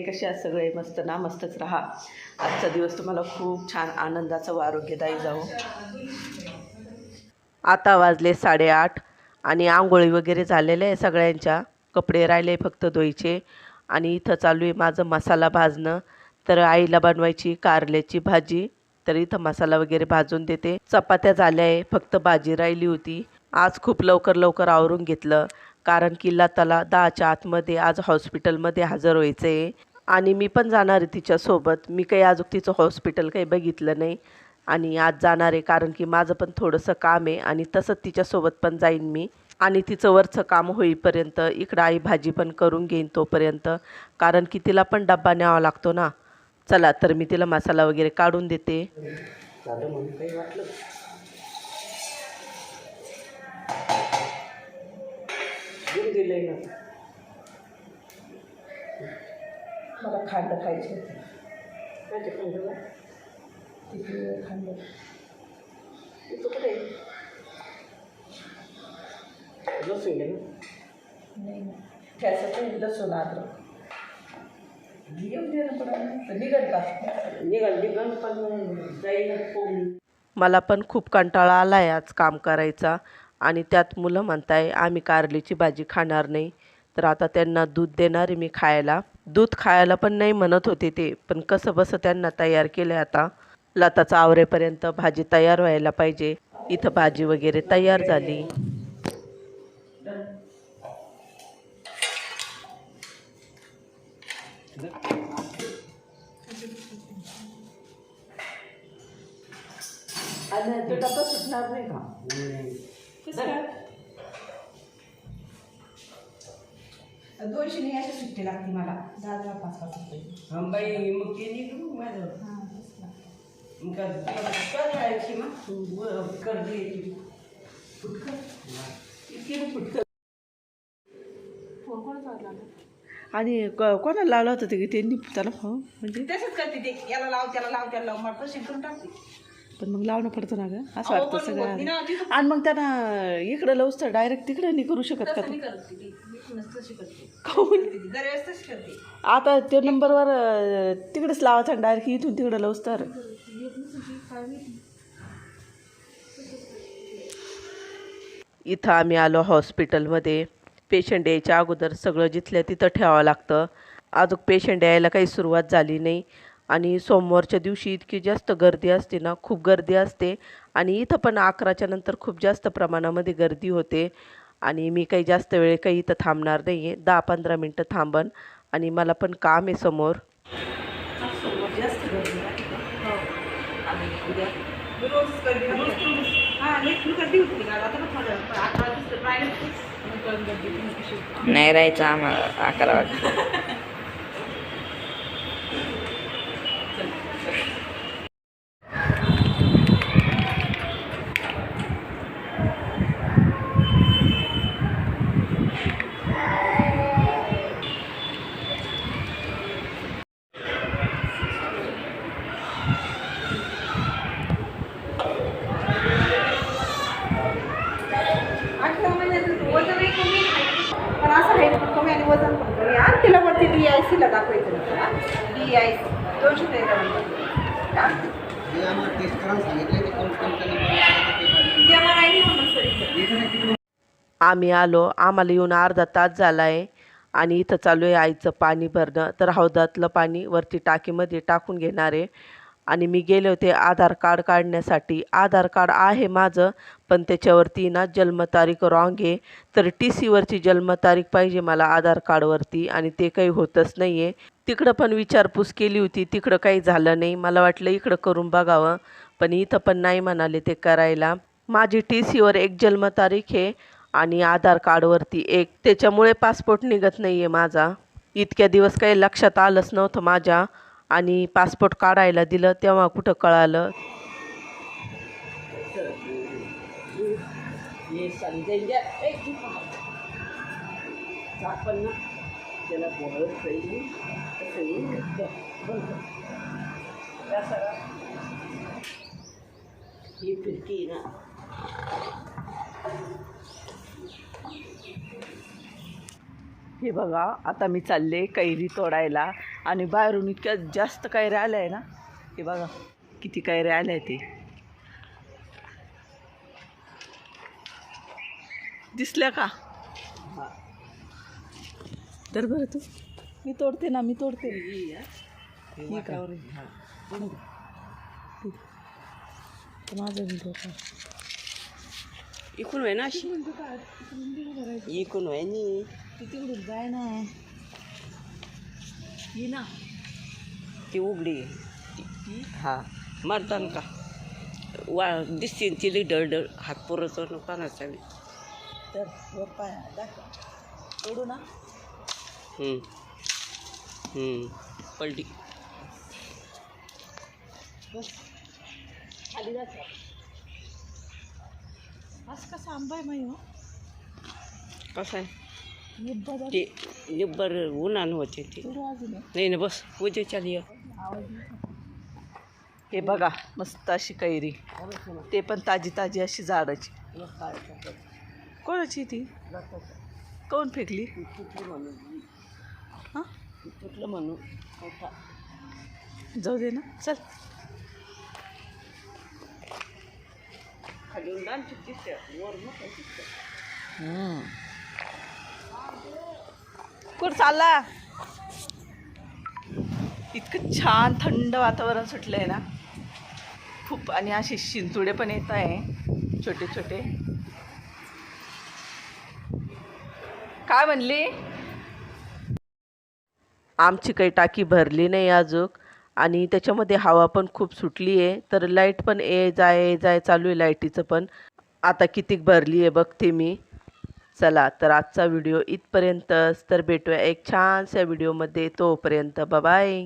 कसे आहात सगळे? मस्त ना? मस्तच राहा. आजचा दिवस तुम्हाला खूप छान आनंदाचा व आरोग्यदायी जाऊ आता वाजले साडेआठ आणि आंघोळी वगैरे झालेल्या आहे सगळ्यांच्या. कपडे राहिले फक्त धुवायचे. आणि इथं चालू आहे माझं मसाला भाजणं. तर आईला बनवायची कारल्याची भाजी. तर इथं मसाला वगैरे भाजून देते. चपात्या झाल्या आहे. फक्त भाजी राहिली होती. आज खूप लवकर लवकर आवरून घेतलं. कारण की तला दहाच्या आतमध्ये आज हॉस्पिटलमध्ये हजर व्हायचं. आहे आणि मी पण जाणार आहे तिच्यासोबत मी काही अजून तिचं हॉस्पिटल काही बघितलं नाही. आणि आज जाणार आहे कारण की माझं पण थोडंसं काम आहे आणि तसंच तिच्यासोबत पण जाईन मी. आणि तिचं वरचं काम होईपर्यंत इकडं आई भाजी पण करून घेईन तोपर्यंत. कारण की तिला पण डब्बा न्यावा लागतो ना. चला तर मी तिला मसाला वगैरे काढून देते. घेऊन दिलंय ना. मला खांड खायचे खायचे खांड का? तिथे खांड. तिथं कुठे आहे? लसूण ना. नाही ठ्याचं लसूण मला पण खूप कंटाळा आला आहे आज काम करायचा. आणि त्यात मुलं म्हणताय आम्ही कारलीची भाजी खाणार नाही. तर आता त्यांना दूध देणार आहे मी खायला. दूध खायला पण नाही म्हणत होते ते पण कसं बसं त्यांना तयार केलं आता. लताचा आवरेपर्यंत भाजी तयार व्हायला पाहिजे. इथं भाजी वगैरे तयार झाली. आणि तो डब्बा सुटणार नाही का? दोनशे नाही अशी सुट्टी लागते मला. दहा दहा पाच पाच रुपये. बाई मग ते निघू माझं? हां. मग करायची मग? कर्ज यायची इतकी फुटकं फोन कोणाचा लागला? आणि क- कोणाला लावला होता ते? की त्यांनी त्याला फोन म्हणजे? तसंच करते ते. याला लाव त्याला लाव त्याला लाव. मला पैसे करून टाकते. पण मग लावणं पडतं ना ग. असं वाटतं सगळं. आणि मग त्यांना इकडं तर डायरेक्ट तिकडं नाही करू शकत का तू? काहून आता त्या नंबरवर तिकडेच लावायचा डायरेक्ट इथून तिकडं लावूस तर. इथं आम्ही आलो हॉस्पिटलमध्ये पेशंट यायच्या अगोदर सगळं जिथल्या तिथं ठेवावं लागतं. अजून पेशंट यायला काही सुरुवात झाली नाही. आणि सोमवारच्या दिवशी इतकी जास्त गर्दी असते ना खूप गर्दी असते. आणि इथं पण अकराच्या नंतर खूप जास्त प्रमाणामध्ये गर्दी होते. आणि मी काही जास्त वेळ काही इथं थांबणार नाही आहे दहा पंधरा मिनटं थांबन आणि मला पण काम आहे समोर. नाही राहायचं आम्हाला अकरा वाजता मी रोजच करते ना. हां मी मी करते होती ती गाडी. आता पण माझं अकरा दिवस राहिले मग करून करते ती मी कशी. नाही राहायचं आम्हाला अकरा वाजता अठरा महिन्याचं वजनही कमी आहे. पण असं आहे पण कमी आणि वजन पण कमी आणि तिला वरती डी आय सीला दाखवायचं डी आय सी दोनशे तेरा आम्ही आलो आम्हाला येऊन अर्धा तास झाला आहे आणि इथं चालू आहे आईचं पाणी भरणं. तर हौदातलं पाणी वरती टाकीमध्ये टाकून घेणार आहे. आणि मी गेले होते आधार कार्ड काढण्यासाठी. आधार कार्ड आहे माझं पण त्याच्यावरती ना जन्मतारीख रॉंग आहे. तर टी सीवरची जन्मतारीख पाहिजे मला आधार कार्डवरती आणि ते काही होतच नाही आहे तिकडं पण विचारपूस केली होती तिकडं काही झालं नाही. मला वाटलं इकडं करून बघावं पण इथं पण नाही म्हणाले ते करायला. माझी टी सीवर एक जन्मतारीख आहे आणि आधार कार्डवरती एक. त्याच्यामुळे पासपोर्ट निघत नाही आहे माझा. इतक्या दिवस काही लक्षात आलंच नव्हतं माझ्या. आणि पासपोर्ट काढायला दिलं तेव्हा कुठं कळालं? ही फिरकी ना हे बघा आता मी चालले कैरी तोडायला. आणि बाहेरून इतक्या जास्त कैऱ्या आल्या आहे ना हे बघा किती कैऱ्या आल्या ते. दिसल्या का? तर बरं तू. मी तोडते ना मी तोडते? माझा व्हिडिओ का? इकून आहे ना अशी. इकून आहे नी. तिकडून जाय ना. ये ना. ती उघडी. हा. मारतान का? वा दिसते ना तिला डळडळ. हात पुरवतो ना पानाचा बी. तर वर पाय दाखव. तोडू ना. हम्म. हम्म. पलटी. बस. खाली जायचं आज कसा आंबा आहे माही हो? कसं आहे? ते निब्बर उन्हान होते ते. नाही ना बस उद्या चाली हे बघा मस्त अशी कैरी. ते पण ताजी ताजी अशी झाडाची. कोणाची ती? कोण फेकली? हां? कुठलं म्हणू जाऊ दे ना चल. खाली वर मोठं चालला? इतकं छान थंड वातावरण सुटलं आहे ना. खूप आणि असे शिंतुडे पण येत आहे छोटे छोटे. काय म्हणली? आमची काही टाकी भरली नाही अजून आणि त्याच्यामध्ये हवा पण खूप सुटली आहे तर लाइट पण ये जाय जाय चालू आहे लाईटीचं पण. आता कितीक भरली आहे बघते मी. चला तर आजचा व्हिडिओ इथपर्यंतच तर भेटूया एक छानशा व्हिडिओमध्ये तोपर्यंत. बाय